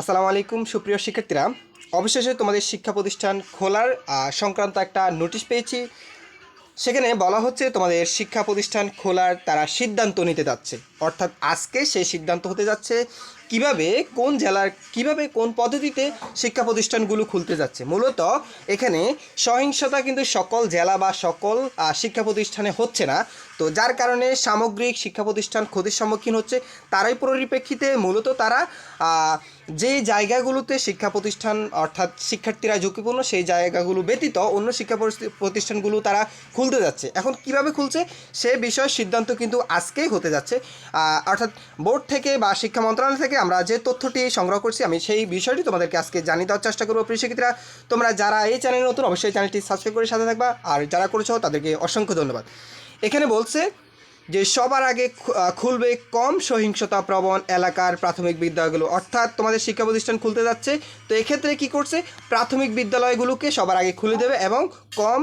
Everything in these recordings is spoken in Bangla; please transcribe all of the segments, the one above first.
আসসালামু আলাইকুম, সুপ্রিয় শিক্ষার্থীরা। অবশেষে তোমাদের শিক্ষা প্রতিষ্ঠান খোলার সংক্রান্ত একটা নোটিশ পেয়েছি। সেখানে বলা হচ্ছে তোমাদের শিক্ষা প্রতিষ্ঠান খোলার তারা সিদ্ধান্ত নিতে যাচ্ছে। অর্থাৎ আজকে সেই সিদ্ধান্ত হতে যাচ্ছে কীভাবে, কোন জেলার, কীভাবে, কোন পদ্ধতিতে শিক্ষা প্রতিষ্ঠানগুলো খুলতে যাচ্ছে। মূলত এখানে সহিংসতা কিন্তু সকল জেলা বা সকল শিক্ষা প্রতিষ্ঠানে হচ্ছে না। তো যার কারণে সামগ্রিক শিক্ষা প্রতিষ্ঠান ক্ষতির সম্মুখীন হচ্ছে, তারই পরিপ্রেক্ষিতে মূলত তারা যে জায়গাগুলোতে শিক্ষা প্রতিষ্ঠান অর্থাৎ শিক্ষার্থীরা ঝুঁকিপূর্ণ, সেই জায়গাগুলো ব্যতীত অন্য শিক্ষা প্রতিষ্ঠানগুলো তারা খুলতে যাচ্ছে। এখন কীভাবে খুলছে সে বিষয়ে সিদ্ধান্ত কিন্তু আজকেই হতে যাচ্ছে। অর্থাৎ বোর্ড থেকে বা শিক্ষা মন্ত্রণালয় থেকে আমরা যে তথ্যটি সংগ্রহ করছি, আমি সেই বিষয়টি তোমাদেরকে আজকে জানিয়ে দেওয়ার চেষ্টা করব। প্রিয় শিক্ষার্থীরা, তোমরা যারা এই চ্যানেলে নতুন, অবশ্যই চ্যানেলটি সাবস্ক্রাইব করে সাথে থাকবা। আর যারা করেছ, তাদেরকে অসংখ্য ধন্যবাদ। এখানে বলছে যে সবার আগে খুলবে কম সহিংসতা প্রবণ এলাকার প্রাথমিক বিদ্যালয়গুলো। অর্থাৎ তোমাদের শিক্ষা প্রতিষ্ঠান খুলতে যাচ্ছে, তো এক্ষেত্রে কি করছে? প্রাথমিক বিদ্যালয়গুলোকে সবার আগে খুলে দেবে এবং কম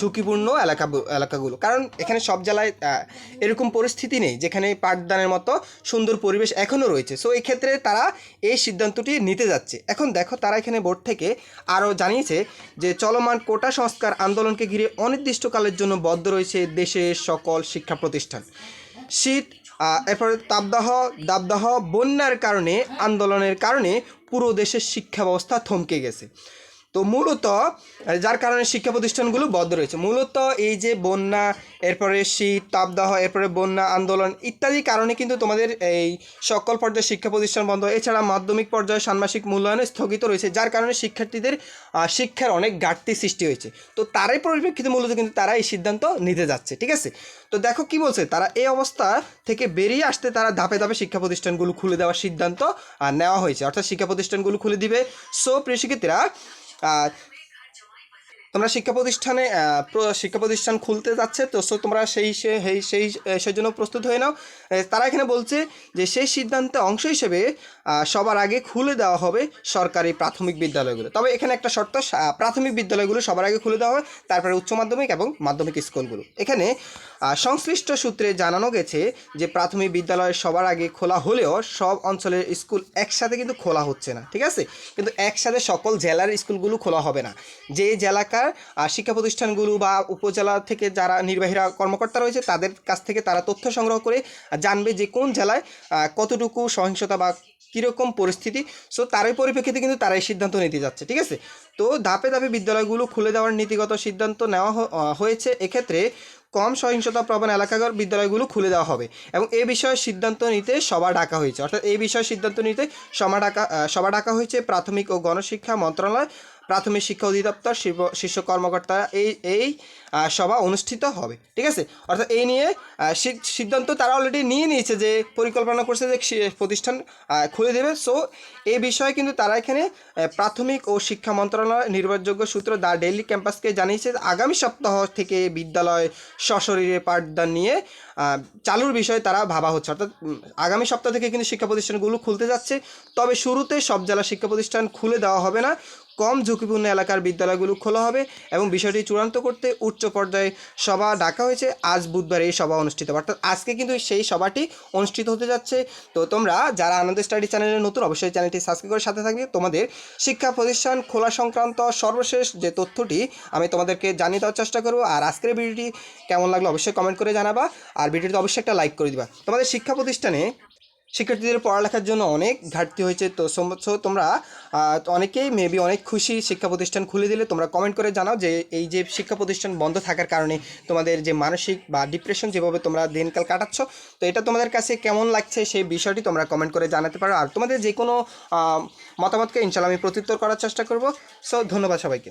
ঝুঁকিপূর্ণ এলাকা এলাকাগুলো। কারণ এখানে সব জেলায় এরকম পরিস্থিতি নেই, যেখানে পাঠদানের মতো সুন্দর পরিবেশ এখনও রয়েছে। সো এই ক্ষেত্রে তারা এই সিদ্ধান্তটি নিতে যাচ্ছে। এখন দেখো, তারা এখানে বোর্ড থেকে আরও জানিয়েছে যে চলমান কোটা সংস্কার আন্দোলনকে ঘিরে অনির্দিষ্টকালের জন্য বদ্ধ রয়েছে দেশের সকল শিক্ষা প্রতিষ্ঠান। শীত আহ, এরপরে তাপদাহ দাবদাহ বন্যার কারণে আন্দোলনের কারণে পুরো দেশের শিক্ষা ব্যবস্থা থমকে গেছে। তো মূলত যার কারণে শিক্ষা প্রতিষ্ঠানগুলো বদ্ধ রয়েছে। মূলত এই যে বন্যা, এরপরে শীত, তাপদাহ, এরপরে বন্যা আন্দোলন ইত্যাদি কারণে কিন্তু তোমাদের এই সকল পর্যায়ে শিক্ষা প্রতিষ্ঠান বন্ধ। এছাড়া মাধ্যমিক পর্যায়ে ষান্মাসিক মূল্যায়নে স্থগিত রয়েছে, যার কারণে শিক্ষার্থীদের শিক্ষার অনেক ঘাটতি সৃষ্টি হয়েছে। তো তারাই পরিপ্রেক্ষিতে মূলত কিন্তু তারা এই সিদ্ধান্ত নিতে যাচ্ছে, ঠিক আছে? তো দেখো কি বলছে, তারা এই অবস্থা থেকে বেরিয়ে আসতে তারা ধাপে ধাপে শিক্ষা প্রতিষ্ঠানগুলো খুলে দেওয়ার সিদ্ধান্ত নেওয়া হয়েছে। অর্থাৎ শিক্ষা প্রতিষ্ঠানগুলো খুলে দিবে। সো প্রিয় শিক্ষার্থীরা 啊 তোমরা শিক্ষা প্রতিষ্ঠানে শিক্ষা প্রতিষ্ঠান খুলতে যাচ্ছে, তো সো তোমরা সেই সেই সেই সেই জন্য প্রস্তুত হয়ে নাও। তারা এখানে বলছে যে সেই সিদ্ধান্তে অংশ হিসেবে সবার আগে খুলে দেওয়া হবে সরকারি প্রাথমিক বিদ্যালয়গুলো। তবে এখানে একটা শর্ত প্রাথমিক বিদ্যালয়গুলো সবার আগে খুলে দেওয়া হয় তারপরে উচ্চ মাধ্যমিক এবং মাধ্যমিক স্কুলগুলো। এখানে সংশ্লিষ্ট সূত্রে জানানো গেছে যে প্রাথমিক বিদ্যালয় সবার আগে খোলা হলেও সব অঞ্চলের স্কুল একসাথে কিন্তু খোলা হচ্ছে না, ঠিক আছে? কিন্তু একসাথে সকল জেলার স্কুলগুলো খোলা হবে না। যে জেলাকার আহ, শিক্ষা প্রতিষ্ঠানগুলো বা উপজেলা থেকে যারা নির্বাহীরা কর্মকর্তা রয়েছে তাদের কাছ থেকে তারা তথ্য সংগ্রহ করে জানবে যে কোন জেলায় কতটুকু সহিংসতা বা কীরকম পরিস্থিতি। সো তারই পরিপ্রেক্ষিতে কিন্তু তারাই সিদ্ধান্ত নিতে যাচ্ছে ঠিক আছে? তো ধাপে ধাপে বিদ্যালয়গুলো খুলে দেওয়ার নীতিগত সিদ্ধান্ত নেওয়া হয়েছে। এক্ষেত্রে কম সহিংসতা প্রবণ এলাকার বিদ্যালয়গুলো খুলে দেওয়া হবে এবং এ বিষয়ে সিদ্ধান্ত নিতে সভা ডাকা হয়েছে। অর্থাৎ এই বিষয়ে সিদ্ধান্ত নিতে সভা ডাকা সভা ডাকা হয়েছে। প্রাথমিক ও গণশিক্ষা মন্ত্রণালয় প্রাথমিক শিক্ষা অধিদপ্তর শীর্ষ- কর্মকর্তা এই এই সভা অনুষ্ঠিত হবে। ঠিক আছে? অর্থাৎ এই নিয়ে সিদ্ধান্ত তারা অলরেডি নিয়ে নিয়েছে যে, পরিকল্পনা করছে যে প্রতিষ্ঠান খুলে দেবে। সো এই বিষয়ে কিন্তু তারা এখানে প্রাথমিক ও শিক্ষা মন্ত্রণালয় নির্ভরযোগ্য সূত্র দ্য ডেইলি ক্যাম্পাসকে জানিয়েছে আগামী সপ্তাহ থেকে বিদ্যালয় সশরীরে পাঠদান নিয়ে চালুর বিষয়ে তারা ভাবা হচ্ছে। অর্থাৎ আগামী সপ্তাহ থেকে কিন্তু শিক্ষা প্রতিষ্ঠানগুলো খুলতে যাচ্ছে। তবে শুরুতে সব জেলা শিক্ষা প্রতিষ্ঠান খুলে দেওয়া হবে না। কম ঝুঁকিপূর্ণ এলাকার বিদ্যালয়গুলো খোলা হবে এবং বিষয়টি চূড়ান্ত করতে উচ্চ পর্যায়ে সভা ডাকা হয়েছে। আজ বুধবার এই সভা অনুষ্ঠিত অর্থাৎ আজকে কিন্তু সেই সভাটি অনুষ্ঠিত হতে যাচ্ছে। তো তোমরা যারা আনন্দ স্টাডি চ্যানেলে নতুন, অবশ্যই চ্যানেলটি সাবস্ক্রাইব করে সাথে থাকবে। তোমাদের শিক্ষা প্রতিষ্ঠান খোলা সংক্রান্ত সর্বশেষ যে তথ্যটি আমি তোমাদেরকে জানিয়ে দেওয়ার চেষ্টা করব। আর আজকের ভিডিওটি কেমন লাগল অবশ্যই কমেন্ট করে জানাবা। আর ভিডিওটি অবশ্যই একটা লাইক করে দিবা। তোমাদের শিক্ষা প্রতিষ্ঠানে শিক্ষার্থীদের পড়ালেখার জন্য অনেক ঘাটতি হয়েছে। তো so তোমরা অনেকেই মেবি অনেক খুশি শিক্ষা প্রতিষ্ঠান খুলে দিলে তোমরা কমেন্ট করে জানাও যে এই যে শিক্ষা প্রতিষ্ঠান বন্ধ থাকার কারণে তোমাদের যে মানসিক বা ডিপ্রেশন যেভাবে তোমরা দিনকাল কাটাচ্ছ, তো এটা তোমাদের কাছে কেমন লাগছে সেই বিষয়টি তোমরা কমেন্ট করে জানাতে পারো। আর তোমাদের যে কোনো মতামতকে ইনশাল্লাহ আমি প্রত্যুত্তর করার চেষ্টা করব। সো ধন্যবাদ সবাইকে।